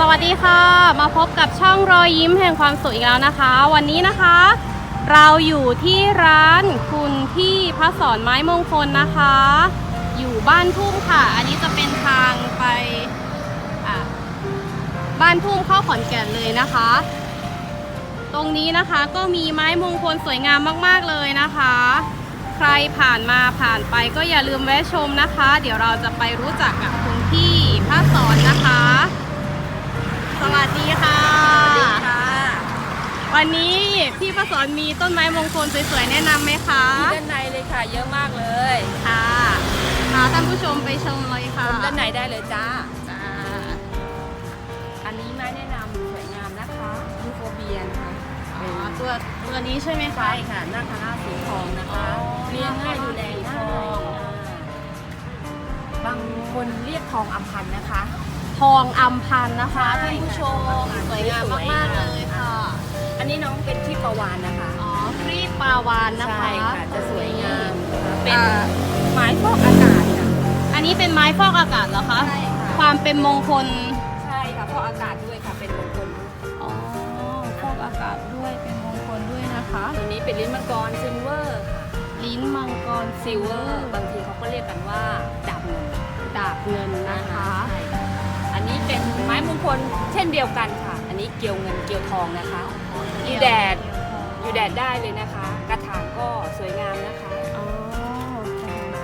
สวัสดีค่ะ มาพบกับช่องรอยยิ้มแห่งความสุขอีกแล้วนะคะ วันนี้นะคะ เราอยู่ที่ร้านคุณพี่พระสอนไม้มงคลนะคะ อยู่บ้านทุ่มค่ะ อันนี้จะเป็นทางไปบ้านทุ่มเข้าขอนแก่นเลยนะคะ ตรงนี้นะคะก็มีไม้มงคลสวยงามมากๆเลยนะคะ ใครผ่านมาผ่านไปก็อย่าลืมแวะชมนะคะ เดี๋ยวเราจะไปรู้จักกับคุณ วันนี้พี่พระสอนมีต้นไม้มงคลสวยๆแนะนำไหมคะมีด้านในเลยค่ะ เยอะมากเลยค่ะพาท่านผู้ชมไปชมเลยค่ะชมด้านในได้เลยจ้าจ้า อันนี้ไม้แนะนำสวยงามนะคะยูโฟเบียนะคะอ๋อตัวตัวนี้ใช่ไหมคะใช่ค่ะหน้าคาราสีทองนะคะอ๋อเลี้ยงง่ายดูแลง่ายบางคนเรียกทองอัมพันธ์นะคะ ทองอัมพันธ์นะคะใช่ท่านผู้ชมค่ะสวยงามมากๆเลยค่ะ อันนี้น้องเป็นที่ประวานนะคะอ๋อครีบปลาวานนะคะใช่ค่ะจะสวยงามนะคะเป็น อ่าไม้ฟอกอากาศค่ะ อันนี้เป็นไม้ฟอกอากาศเหรอคะ ใช่ค่ะ ความเป็นมงคล ใช่ค่ะฟอกอากาศด้วยค่ะเป็นมงคลอ๋อ ฟอกอากาศด้วย เป็นมงคลด้วยนะคะ ตัวนี้เป็นลิ้นมังกรซิลเวอร์ค่ะลิ้นมังกรซิลเวอร์บางทีเขาก็เรียกกันว่าดาบเงินดาบเงินนะคะ ใช่อันนี้เป็นไม้มงคลเช่นเดียวกันค่ะอั นนี้เกี่ยวเงินเกี่ยวทองนะคะอยู่แดดอยู่แดดได้เลยนะคะ กระถางก็สวยงามนะคะ อ๋อ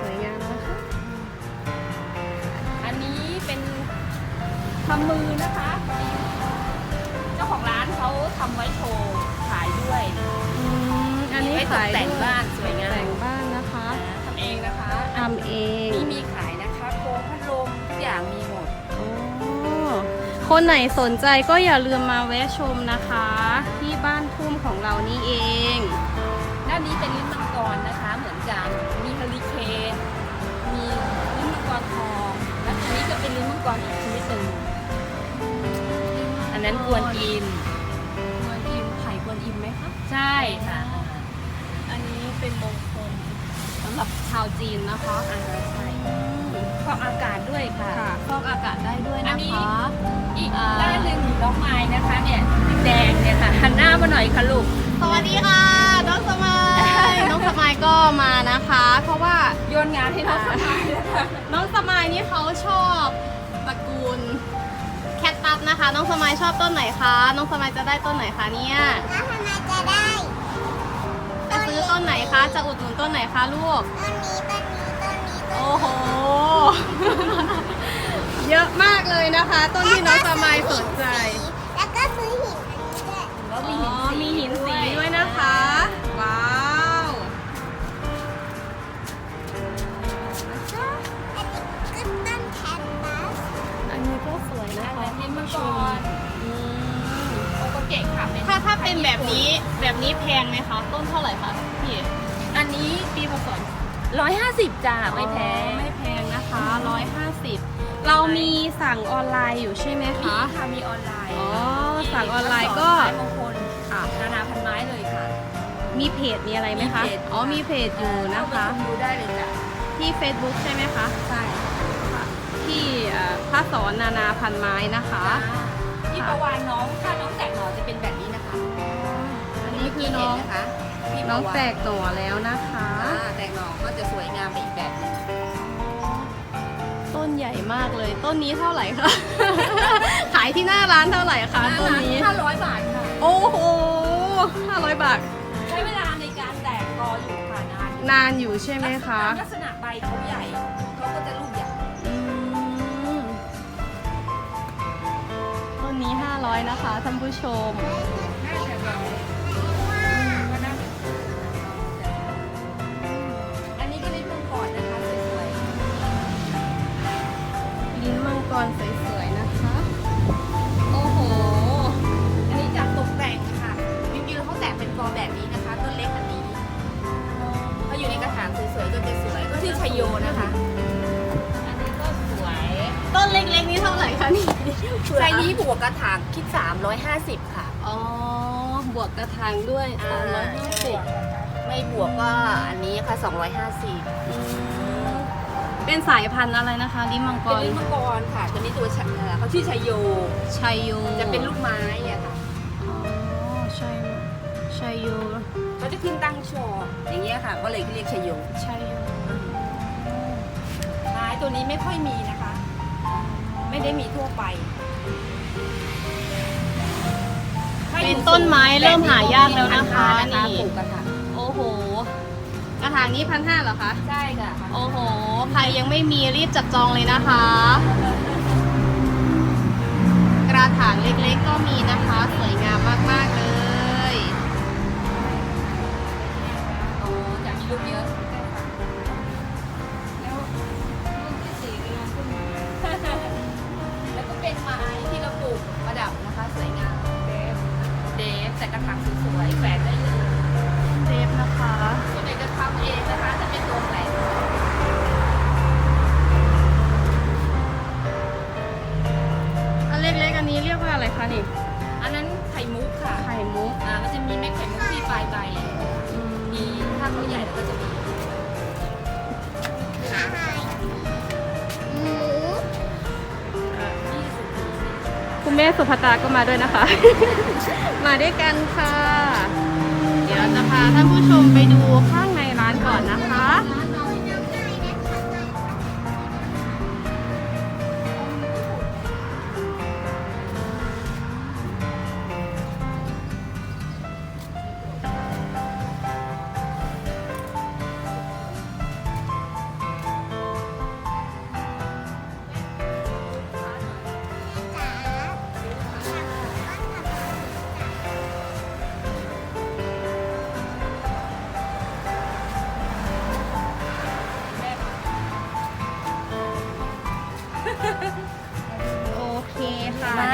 สวยงามนะคะอันนี้เป็นทำมือนะคะ เจ้าของร้านเขาทำไว้โชว์ขายด้วยอืมอันนี้ไว้ตขากยแต่งบ้านสวยงามแต่งบ้านนะคะทำเองนะคะ ทำเอง คนไหนสนใจก็อย่าลืมมาแวะชมนะคะ ที่บ้านทุ่มของเรานี่เอง ด้านนี้เป็นลิ้นมังกรนะคะ เหมือนกันมีเฮอริเคนมีลิ้นมังกรทองและอันนี้ก็เป็นลิ้นมังกรอีกชนิดหนึ่งอันนั้นกวนอินกวนอิมไผ่กวนอิมไหมคะใช่ค่ะ อันนี้เป็นมงคลสำหรับชาวจีนนะคะอ่าใช่ฟอกอากาศด้วยค่ะค่ะฟอกอากาศได้ด้วยอันะนนี้คะ อีกอ่าด้านหนึ่งน้องไม้นะคะเนี่ยแดงเนี่ยค่ะหันหน้ามาหน่อยค่ะลูก สวัสดีค่ะ น้องสมายน้องสมายก็มานะคะ เพราะว่าโยนงานให้น้องสมายนะคะน้องสมายนี่เขาชอบตระกูลแคทตัสนะคะ น้องสมายชอบต้นไหนคะ น้องสมายจะได้ต้นไหนคะเนี่ยแล้วทำไมจะได้จะซื้อต้นไหนคะ จะอุดหนุนต้นไหนคะลูก ต้นนี้ต้นนี้ต้น ต้นที่น้องสมายสนใจ แล้วก็ซื้อหินอันนี้ด้วยแล้วอ๋อ มีหินสีด้วยนะคะ ว้าว อันนี้ก็ต้นแคคตัสอันนี้ก็สวยนะอันคะนั้นลิ้นมังกรอืมโอโกเกะค่ะถ้าถ้าเป็นแบบนี้แบบนี้แพงไหมคะ ต้นเท่าไหร่คะพี่ อันนี้ปีผสมร้อยห้าสิบจ้าไม่แพง ไม่แพงนะคะ150 เรามีสั่งออนไลน์อยู่ใช่ไหมมีคะค่ะมีออนไลน์อ๋อสั่งออนไลน์ก็ไม้มงคลอะนานาพันไม้เลยค่ะ มีเพจมีอะไรไหมคะ มีเพจ อ๋อมีเพจอยู่นะคะเข้าไปชมดูได้เลยจ้ะที่ Facebook ใช่ไหมคะ ใช่ที่เอ่อพระสอนนานาพันไม้นะคะ ที่ประวานน้องถ้าน้องแตกหน่อจะเป็นแบบนี้นะคะอันนี้คือน้องเห็นะคะที่น้องประวานแตกหน่อแล้วนะคะ อ่าแตกหน่อก็ากเลย ต้นนี้เท่าไหร่คะ ขายที่หน้าร้านเท่าไหร่คะต้นนี้ ห้าร้อยบาทค่ะ โอ้โหห้าร้อยบาท ใช้เวลาในการแตกกออยู่ค่ะนานนานอยู่ใช่ไหมคะ ลักษณะใบเขาใหญ่เขาก็จะลูกใหญ่อืมต้นนี้ 500 นะคะท่านผู้ชม สวยๆก็จะสวยก็ชื่อชัยโยนะคะ อันนี้ก็สวยต้นเล็กๆนี่เท่าไหร่คะนี่ไซส์นี้บวกกระถางคิด 350 ค่ะอ๋อบวกกระถางด้วย350ไม่บวกก็อันนี้ค่ะ 250อืมเป็นสายพันธุ์อะไรนะคะลิ้นมังกเป็นรลิ้นมังกรค่ะตัวนี้ตัวฉันเขาชื่อชัยโยชัยโยจะเป็นลูกไม้อะค่ะอ๋อชัย ชัยโยเขาจะขึ้นตั้งโชว์อย่างเงี้ยค่ะก็เลยเรียกชัยโยชัยโยไม้ตัวนี้ไม่ค่อยมีนะคะ ไม่ได้มีทั่วไปเป็นต้นไม้เริ่มหายากแล้วนะคะนี่นี่ปลูกกันค่ะโอ้โหกระถางนี้พันห้าเหรอคะใช่ค่ะโอ้โหใครยังไม่มีรีบจับจองเลยนะคะ กระถางเล็กๆก็มีนะคะ สวยงามมากๆเลย ถ้าเขาใหญ่แล้วก็จะมีคุณแม่สุภตาก็มาด้วยนะคะ มาด้วยกันค่ะ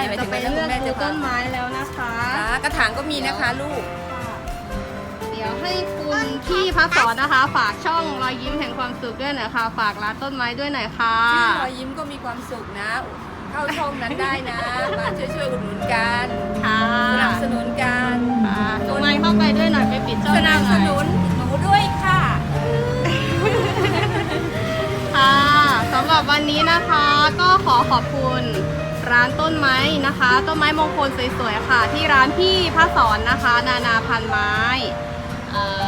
ค่ะไม่เดี๋ยวจะไปเลือกดูต้นไม้แล้วนะคะอ่ากระถางก็มีนะคะลูก เดี๋ยวให้คุณพี่พัสอนนะคะ ฝากช่องรอยยิ้มแห่งความสุขด้วยหน่อยค่ะ ฝากร้านต้นไม้ด้วยหน่อยค่ะ ชื่อรอยยิ้มก็มีความสุขนะ เข้าช่องนั้นได้นะ มาช่วยช่วยๆอุดหนุนกันค่ะสนับสนุนกันค่ะต้นไม้เข้าไปด้วยหน่อยไปปิดช่องสนับสนุหอยนหนูด้วยค่ะ ค่ะสำหรับวันนี้นะคะก็ขอขอบคุณ ร้านต้นไม้นะคะ ต้นไม้มงคลสวยๆค่ะ ที่ร้านพี่พระสอนนะคะ นานาพันไม้เอ่อ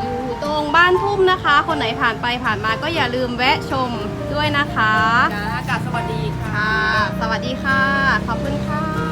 อยู่ตรงบ้านทุ่มนะคะ คนไหนผ่านไปผ่านมาก็อย่าลืมแวะชมด้วยนะคะนะกราบสวัสดีค่ะค่ะ สวัสดีค่ะ ขอบคุณค่ะ